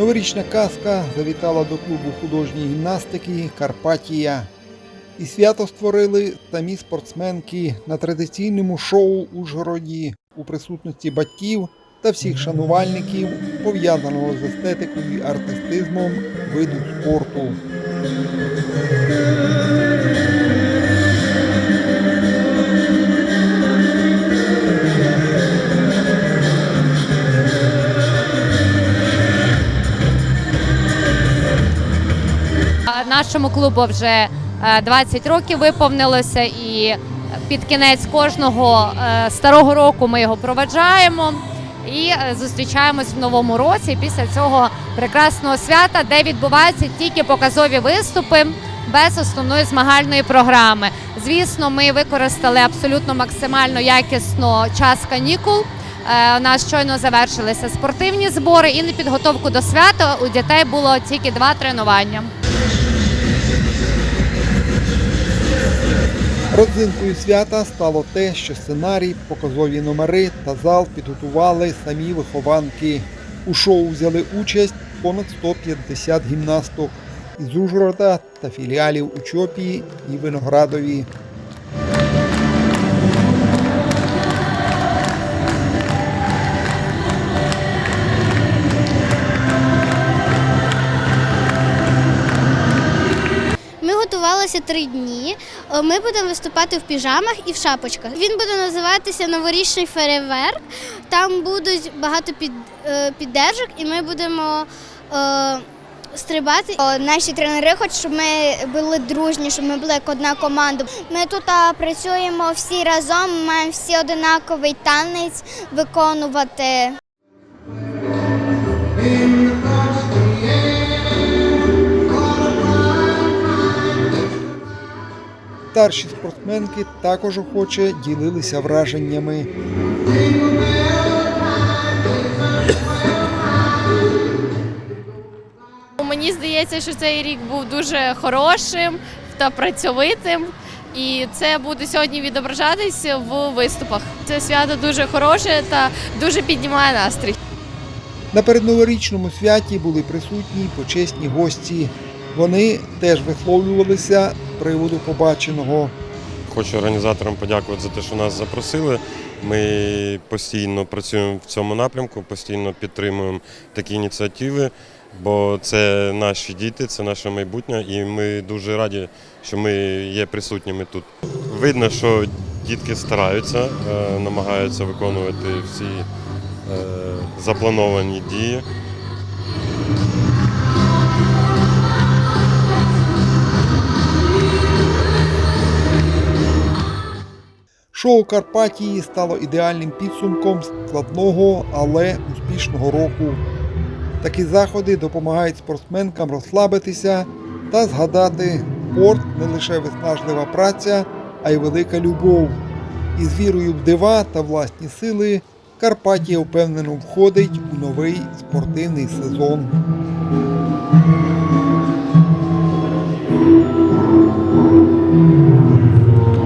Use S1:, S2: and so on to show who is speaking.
S1: Новорічна казка завітала до клубу художньої гімнастики Карпатія. І свято створили самі спортсменки на традиційному шоу Ужгороді у присутності батьків та всіх шанувальників, пов'язаного з естетикою і артистизмом виду спорту.
S2: Нашому клубу вже е, 20 років виповнилося, і під кінець кожного е, старого року ми його проведжаємо і е, зустрічаємось в новому році після цього прекрасного свята, де відбуваються тільки показові виступи. Без основної змагальної програми. Звісно, ми використали абсолютно максимально якісно час канікул. Е, У нас щойно завершилися спортивні збори і на підготовку до свята у дітей було тільки два тренування.
S1: Родзинкою свята стало те, що сценарій, показові номери та зал підготували самі вихованки. У шоу взяли участь понад 150 гімнасток із Ужгорода та філіалів у Чопії і Виноградові.
S3: Ми три дні. Е, Ми будемо виступати в піжамах і в шапочках. Він буде називатися Новорічний фейерверк. Там будуть багато під, е, піддержок, і ми будемо е, стрибати.
S4: Наші тренери хочуть, щоб ми були дружні, щоб ми були як одна команда. Ми тут працюємо всі разом, маємо всі одинаковий танець виконувати.
S1: Старші спортсменки також охоче ділилися враженнями.
S5: Мені здається, що цей рік був дуже хорошим та працьовитим, і це буде сьогодні відображатись в виступах. Це свято дуже хороше та дуже піднімає настрій.
S1: На передноворічному святі були присутні почесні гості. Вони теж висловлювалися з приводу побаченого.
S6: Хочу організаторам подякувати за те, що нас запросили. Ми постійно працюємо в цьому напрямку, постійно підтримуємо такі ініціативи, бо це наші діти, це наше майбутнє, і ми дуже раді, що ми є присутніми тут. Видно, що дітки стараються, е, намагаються виконувати всі е, заплановані дії.
S1: Шоу Карпатії стало ідеальним підсумком складного, але успішного року. Такі заходи допомагають спортсменкам розслабитися та згадати, спорт не лише виснажлива праця, а й велика любов. І з вірою в дива та власні сили Карпатія впевнено входить у новий спортивний сезон.